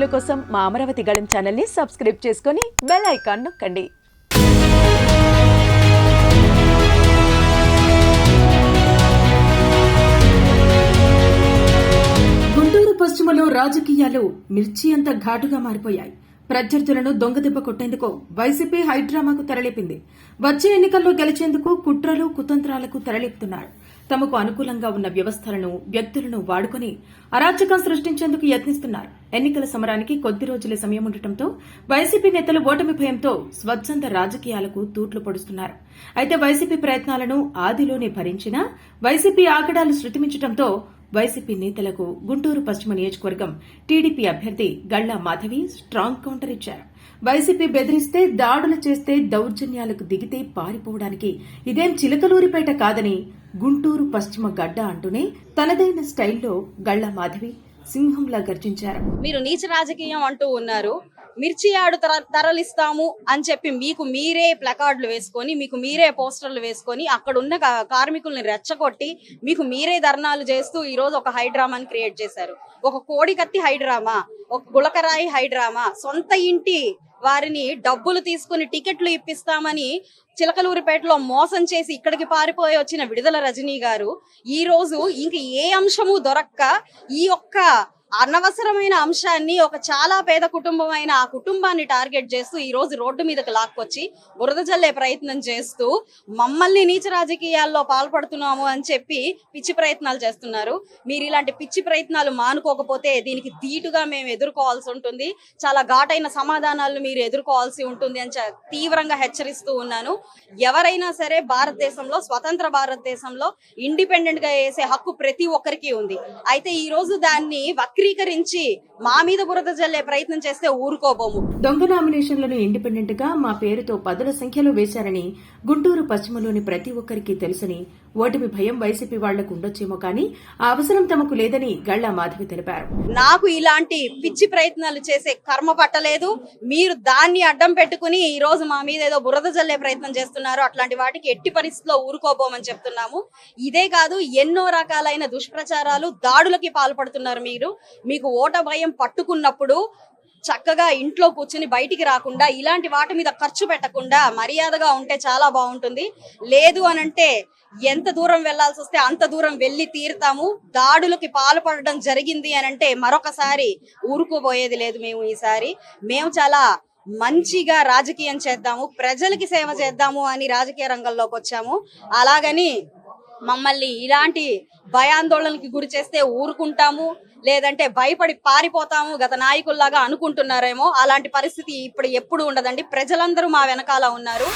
వీడియోల కోసం మా అమరావతి గళం ఛానల్ని సబ్స్క్రైబ్ చేసుకొని బెల్ ఐకాన్ నొక్కండి. గుంటూరు పశ్చిమలో రాజకీయాలు మిర్చి అంత ఘాటుగా మారిపోయాయి. ప్రత్యర్థులను దొంగదెబ్బ కొట్టేందుకు వైసీపీ హైడ్రామాకు తెరలేపింది. వచ్చే ఎన్నికల్లో గెలిచేందుకు కుట్రలు కుతంత్రాలకు తెరలేపుతున్నారు. తమకు అనుకూలంగా ఉన్న వ్యవస్థలను వ్యక్తులను వాడుకుని అరాచకం సృష్టించేందుకు యత్నిస్తున్నారు. ఎన్నికల సమరానికి కొద్ది రోజులే సమయం ఉండటంతో వైసీపీ నేతలు ఓటమి భయంతో స్వచ్ఛంద రాజకీయాలకు తూట్లు పొడుస్తున్నారు. అయితే వైసీపీ ప్రయత్నాలను ఆదిలోనే భరించినా వైసీపీ ఆకడాలు శృతిమించడంతో వైసీపీ నేతలకు గుంటూరు పశ్చిమ నియోజకవర్గం టీడీపీ అభ్యర్థి గళ్ళా మాధవి స్ట్రాంగ్ కౌంటర్ ఇచ్చారు. వైసీపీ బెదిరిస్తే దాడులు చేస్తే దౌర్జన్యాలకు దిగితే పారిపోవడానికి ఇదేం చిలకలూరిపేట కాదని గుంటూరు పశ్చిమ గడ్డ అంటూనే తనదైన స్టైల్లో గళ్ళ మాధవి సింహంలా గర్జించారు. మీరు నీచ రాజకీయం అంటూ ఉన్నారు. మిర్చి ఆడు తర- తరలిస్తాము అని చెప్పి మీకు మీరే ప్లకార్డులు వేసుకొని మీకు మీరే పోస్టర్లు వేసుకొని అక్కడ ఉన్న కార్మికుల్ని రెచ్చగొట్టి మీకు మీరే ధర్నాలు చేస్తూ ఈ రోజు ఒక హైడ్రామాని క్రియేట్ చేశారు. ఒక కోడి కత్తి హైడ్రామా ఒక గులకరాయి హైడ్రామా సొంత ఇంటి వారిని డబ్బులు తీసుకుని టికెట్లు ఇప్పిస్తామని చిలకలూరిపేటలో మోసం చేసి ఇక్కడికి పారిపోయి వచ్చిన విడుదల రజనీ గారు ఈ రోజు ఇంక ఏ అంశము దొరక్క ఈ యొక్క అనవసరమైన అంశాన్ని ఒక చాలా పేద కుటుంబం అయిన ఆ కుటుంబాన్ని టార్గెట్ చేస్తూ ఈ రోజు రోడ్డు మీదకి లాక్కొచ్చి బురద జల్లే ప్రయత్నం చేస్తూ మమ్మల్ని నీచ రాజకీయాల్లో పాల్పడుతున్నాము అని చెప్పి పిచ్చి ప్రయత్నాలు చేస్తున్నారు. మీరు ఇలాంటి పిచ్చి ప్రయత్నాలు మానుకోకపోతే దీనికి ధీటుగా మేము ఎదుర్కోవాల్సి ఉంటుంది. చాలా ఘాటైన సమాధానాలు మీరు ఎదుర్కోవాల్సి ఉంటుంది అని తీవ్రంగా హెచ్చరిస్తూ ఉన్నాను. ఎవరైనా సరే భారతదేశంలో స్వతంత్ర భారతదేశంలో ఇండిపెండెంట్గా వేసే హక్కు ప్రతి ఒక్కరికి ఉంది. అయితే ఈ రోజు దాన్ని వక్రీకరించి మా మీద బురద జల్లే ప్రయత్నం చేస్తే ఊరుకోబోము. దొంగ నామినేషన్లను ఇండిపెండెంట్గా మా పేరుతో పదుల సంఖ్యలో వేశారని గుంటూరు పశ్చిమలోని ప్రతి ఒక్కరికి తెలుసని ఓటమి భయం వైసీపీ వాళ్ళకు ఉండొచ్చేమో కానీ ఆ అవసరం తమకు లేదని గళ్ళా మాధవి తెలిపారు. నాకు ఇలాంటి పిచ్చి ప్రయత్నాలు చేసే కర్మ పట్టలేదు. మీరు దాన్ని అడ్డం పెట్టుకుని ఈ రోజు మా మీద ఏదో బురద జల్లే ప్రయత్నం చేస్తున్నారు. అట్లాంటి వాటికి ఎట్టి పరిస్థితిలో ఊరుకోబోమని చెప్తున్నాము. ఇదే కాదు ఎన్నో రకాలైన దుష్ప్రచారాలు దాడులకి పాల్పడుతున్నారు మీరు. మీకు ఓట భయం పట్టుకున్నప్పుడు చక్కగా ఇంట్లో కూర్చుని బయటికి రాకుండా ఇలాంటి వాటి మీద ఖర్చు పెట్టకుండా మర్యాదగా ఉంటే చాలా బాగుంటుంది. లేదు అనంటే ఎంత దూరం వెళ్ళాల్సి వస్తే అంత దూరం వెళ్ళి తీరుతాము. దాడులకి పాల్పడడం జరిగింది అని అంటే మరొకసారి ఊరుకోబోయేది లేదు మేము ఈసారి. మేము చాలా మంచిగా రాజకీయం చేద్దాము ప్రజలకి సేవ చేద్దాము అని రాజకీయ రంగంలోకి వచ్చాము. అలాగని మమ్మల్ని ఇలాంటి భయాందోళనకి గురి చేస్తే ఊరుకుంటాము లేదంటే భయపడి పారిపోతాము గత నాయకుల్లాగా అనుకుంటున్నారేమో. అలాంటి పరిస్థితి ఇప్పుడు ఎప్పుడు ఉండదండి. ప్రజలందరూ మా వెనకాల ఉన్నారు.